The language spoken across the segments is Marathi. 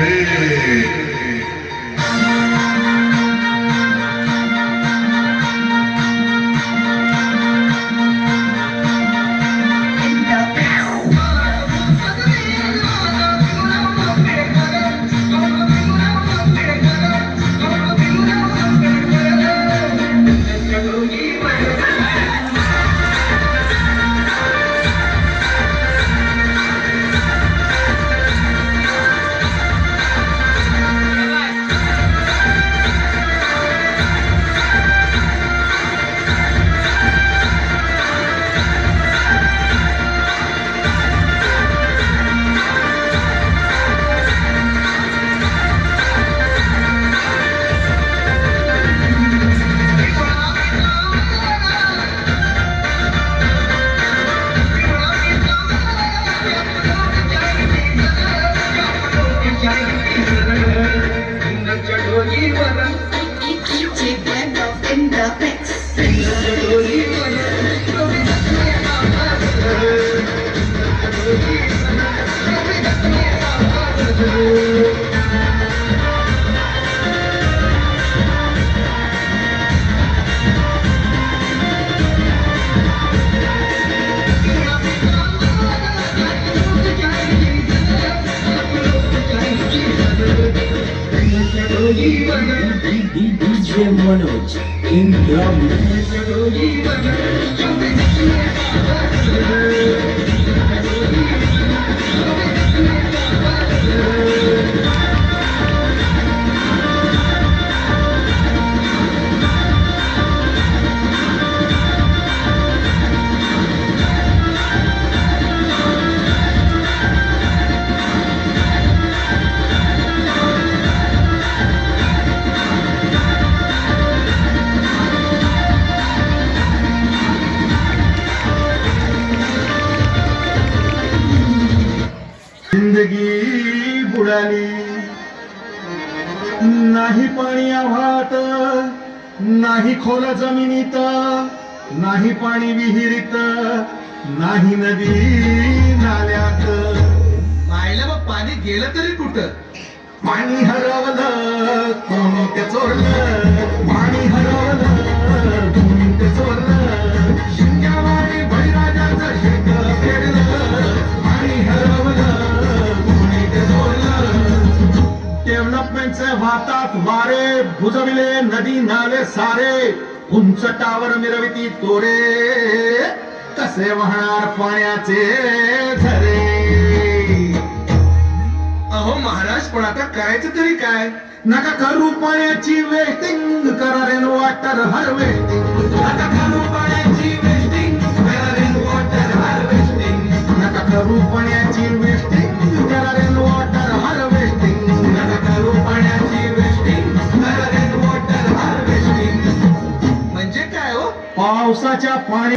हे DJ Manoj in the बुडाली नाही पाणी आव्हात नाही खोल जमिनीत नाही पाणी विहिरीत नाही नदी नाल्यात. पाहिलं मग पाणी गेलं तरी कुठं? पाणी हरवलं कोणी चोरलं? पाणी बुजविले नदी नाले सारे. उंच टावर मिरविती तोरे. कसे वाहणार पाण्याचे झरे? अहो महाराज पण आता करायचं तरी काय? नका करू पाण्याची वेटिंग करा रेन वॉटर हार्वेस्टिंग नका करू पाण्याची वेस्टिंग करा रेन वॉटर हार्वेस्टिंग नका करू पाण्याची वेस्टिंग करा रेन वॉटर पावसाच्या पाणी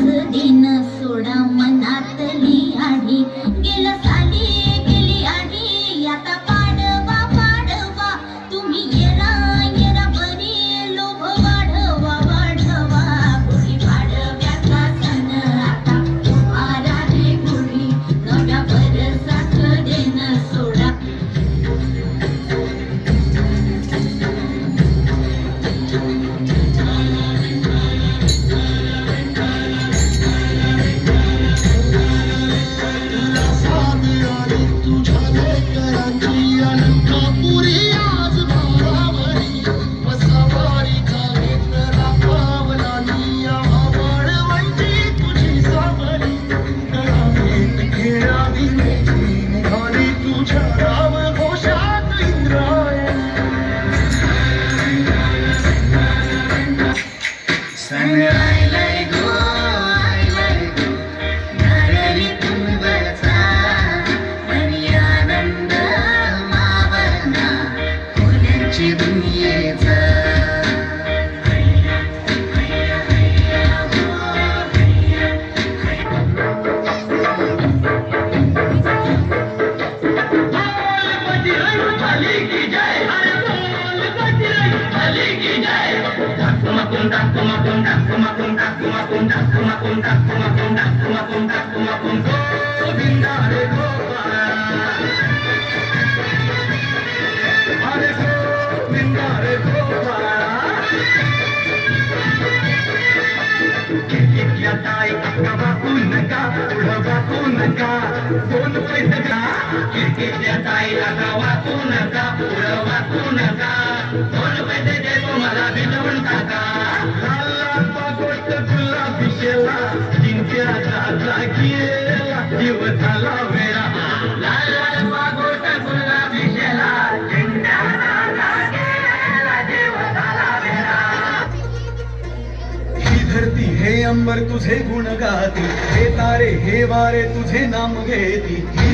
लगावा तू नका दोन पैसे का किरकिट लगावा तू नका झाला वेळा. लाल जीव झाला वेळा. ही धरती हे अंबर तुझे गुण गाती. हे तारे हे वारे तुझे नाम घेती.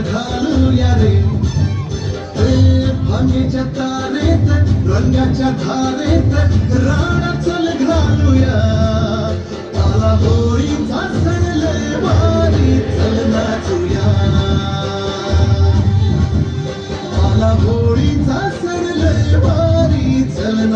घालूया रे. हे भांगेच्या तारेत रंगाच्या धारेत राणा चल घालूया. आला होळीचा सण लय चल नाचूया. आला होळीचा सण वारी चल